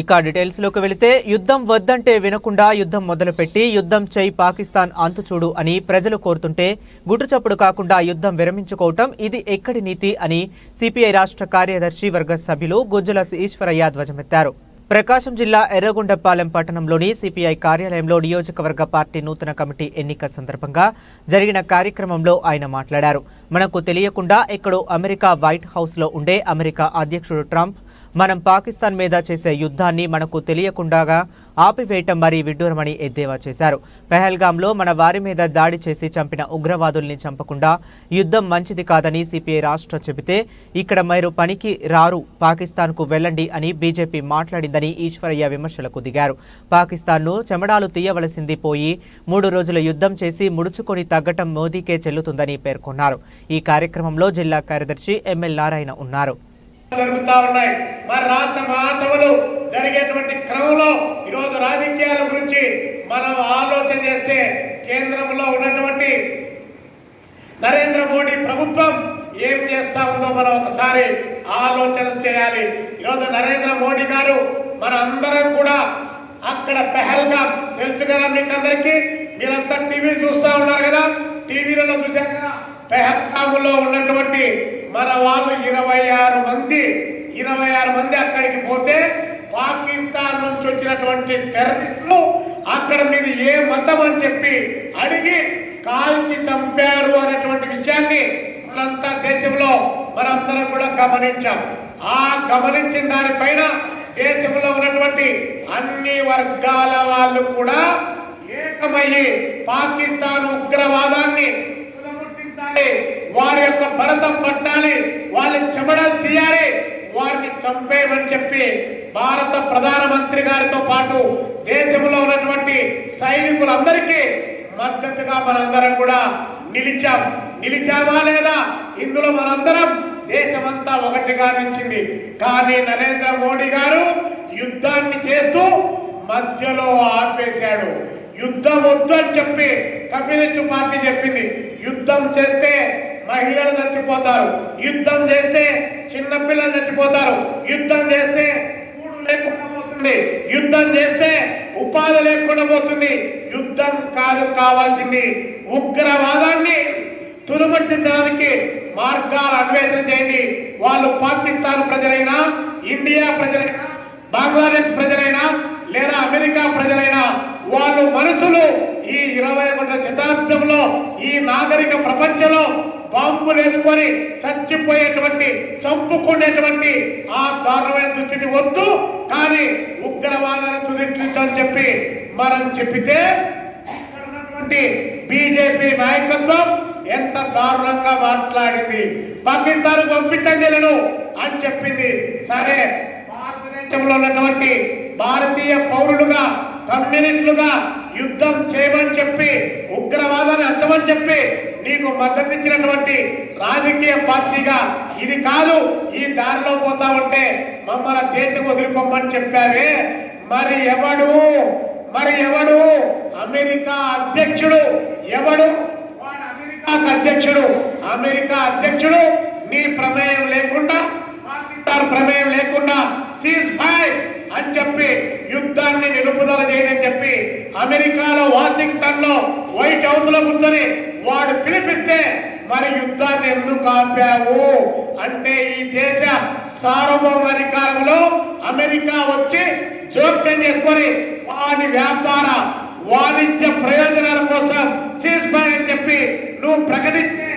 ఇక డీటెయిల్స్లోకి వెళితే యుద్ధం వద్దంటే వినకుండా యుద్ధం మొదలుపెట్టి యుద్ధం చేయి పాకిస్తాన్ అంతుచూడు అని ప్రజలు కోరుతుంటే గుట్టుచప్పుడు కాకుండా యుద్ధం విరమించుకోవటం ఇది ఎక్కడి నీతి అని సిపిఐ రాష్ట్ర కార్యదర్శి వర్గ సభ్యులు గుజ్జుల ఈశ్వరయ్య ధ్వజమెత్తారు. ప్రకాశం జిల్లా ఎర్రగొండపాలెం పట్టణంలోని సిపిఐ కార్యాలయంలో నియోజకవర్గ పార్టీ నూతన కమిటీ ఎన్నిక సందర్భంగా జరిగిన కార్యక్రమంలో ఆయన మాట్లాడారు. మనకు తెలియకుండా ఎక్కడో అమెరికా వైట్ హౌస్లో ఉండే అమెరికా అధ్యక్షుడు ట్రంప్ మనం పాకిస్తాన్ మీద చేసే యుద్ధాన్ని మనకు తెలియకుండాగా ఆపివేయటం మరీ విడ్డూరమని ఎద్దేవా చేశారు. పెహల్గాంలో మన వారి మీద దాడి చేసి చంపిన ఉగ్రవాదుల్ని చంపకుండా యుద్ధం మంచిది కాదని సిపిఐ రాష్ట్ర చెబితే ఇక్కడ మీరు పనికి రారు పాకిస్తాన్కు వెళ్ళండి అని బీజేపీ మాట్లాడిందని ఈశ్వరయ్య విమర్శలకు దిగారు. పాకిస్తాన్ను చెమడాలు తీయవలసింది పోయి మూడు రోజుల యుద్ధం చేసి ముడుచుకొని తగ్గటం మోదీకే చెల్లుతుందని పేర్కొన్నారు. ఈ కార్యక్రమంలో జిల్లా కార్యదర్శి ఎంఎల్ నారాయణ ఉన్నారు. జరుగుతా ఉన్నాయి. మరి రాష్ట్ర మహాసభలు జరిగేటువంటి క్రమంలో ఈరోజు రాజకీయాల గురించి మనం ఆలోచన చేస్తే కేంద్రంలో ఉన్నటువంటి నరేంద్ర మోడీ ప్రభుత్వం ఏం చేస్తా ఉందో మనం ఒకసారి ఆలోచన చేయాలి. ఈరోజు నరేంద్ర మోడీ గారు మన అందరం కూడా అక్కడ పెహల్గాం. తెలుసు కదా మీకు అందరికీ మీరంతా టీవీ చూస్తా ఉన్నారు కదా? టీవీలలో చూసాక పెహల్గాములో ఉన్నటువంటి మన వాళ్ళు ఇరవై ఆరు మంది అక్కడికి పోతే పాకిస్తాన్ నుంచి వచ్చినటువంటి టెర్రరిస్టులు అక్కడ మీరు ఏ మతం అని చెప్పి అడిగి కాల్చి చంపారు అనేటువంటి విషయాన్ని మనంతా దేశంలో మనందరం కూడా గమనించాం. ఆ గమనించిన దానిపైన దేశంలో ఉన్నటువంటి అన్ని వర్గాల వాళ్ళు కూడా ఏకమయ్యి పాకిస్తాన్ ఉగ్రవాదాన్ని వారి యొక్క భరతం పట్టాలి వాళ్ళ చెమడలు తీయాలి చంపేయమని చెప్పి భారత ప్రధానమంత్రి గారితో పాటు దేశంలో ఉన్నటువంటి సైనికులందరికీ మద్దతుగా మనందరం కూడా నిలిచాం. నిలిచామా లేదా? ఇందులో మనందరం దేశమంతా ఒకటిగా నిలిచింది. కానీ నరేంద్ర మోడీ గారు యుద్ధాన్ని చేస్తూ మధ్యలో ఆపేశాడు. యుద్ధం వద్దు అని చెప్పి కమ్యూనిస్ట్ పార్టీ చెప్పింది. యుద్ధం చేస్తే మహిళలు చచ్చిపోతారు. యుద్ధం చేస్తే చిన్నపిల్లలు చచ్చిపోతారు. యుద్ధం చేస్తే కూడు లేకుండా పోతుంది. యుద్ధం చేస్తే ఉపాధి లేకుండా పోతుంది. యుద్ధం కాదు కావాల్సింది ఉగ్రవాదాన్ని తులుమట్టించడానికి మార్గాలు అన్వేషణ చేయండి. వాళ్ళు పాకిస్తాన్ ప్రజలైనా ఇండియా ప్రజలైనా బంగ్లాదేశ్ ప్రజలైనా లేదా అమెరికా ప్రజలైనా వాళ్ళు మనుషులు ఈ ఇరవై ఒకటో శతాబ్దంలో ఈ నాగరిక ప్రపంచంలో బాంబులు చచ్చిపోయేటువంటి చంపుకునేటువంటి ఆ దారుణమైన దుస్థితి వద్దు. కానీ ఉగ్రవాదాన్ని తుదించని చెప్పి మనం చెప్పితే బీజేపీ నాయకత్వం ఎంత దారుణంగా మాట్లాడింది. పాకిస్తాన్ పంపించండి నేను అని చెప్పింది. సరే భారతదేశంలో ఉన్నటువంటి భారతీయ పౌరులుగా కమ్యూనిస్టులుగా యుద్ధం చేయమని చెప్పి ఉగ్రవాదాన్ని అంతమని చెప్పి నీకు మద్దతు ఇచ్చినటువంటి రాజకీయ పార్టీగా ఇది కాదు ఈ దారిలో పోతా ఉంటే మమ్మల్ని దేశం వదిలిపోమని చెప్పారే మరి ఎవడు? మరి ఎవడు? అమెరికా అధ్యక్షుడు. ఎవడు? అమెరికా అధ్యక్షుడు. అమెరికా అధ్యక్షుడు నీ ప్రమేయం లేకుండా పాకిస్తాన్ ప్రమేయం లేకుండా సీజ్ ఫైర్ అని చెప్పి యుద్ధాన్ని నిలుపుదల చేయని చెప్పి అమెరికాలో వాషింగ్టన్లో వైట్ హౌస్లో కూర్చొని వాడు పిలిపిస్తే మరి యుద్ధాన్ని ఎందుకు ఆపావు? అంటే ఈ దేశ సార్వభౌమాధికారంలో అమెరికా వచ్చి జోక్యం చేసుకొని వాడి వ్యాపార వాణిజ్య ప్రయోజనాల కోసం సీజ్ అని చెప్పి నువ్వు ప్రకటిస్తే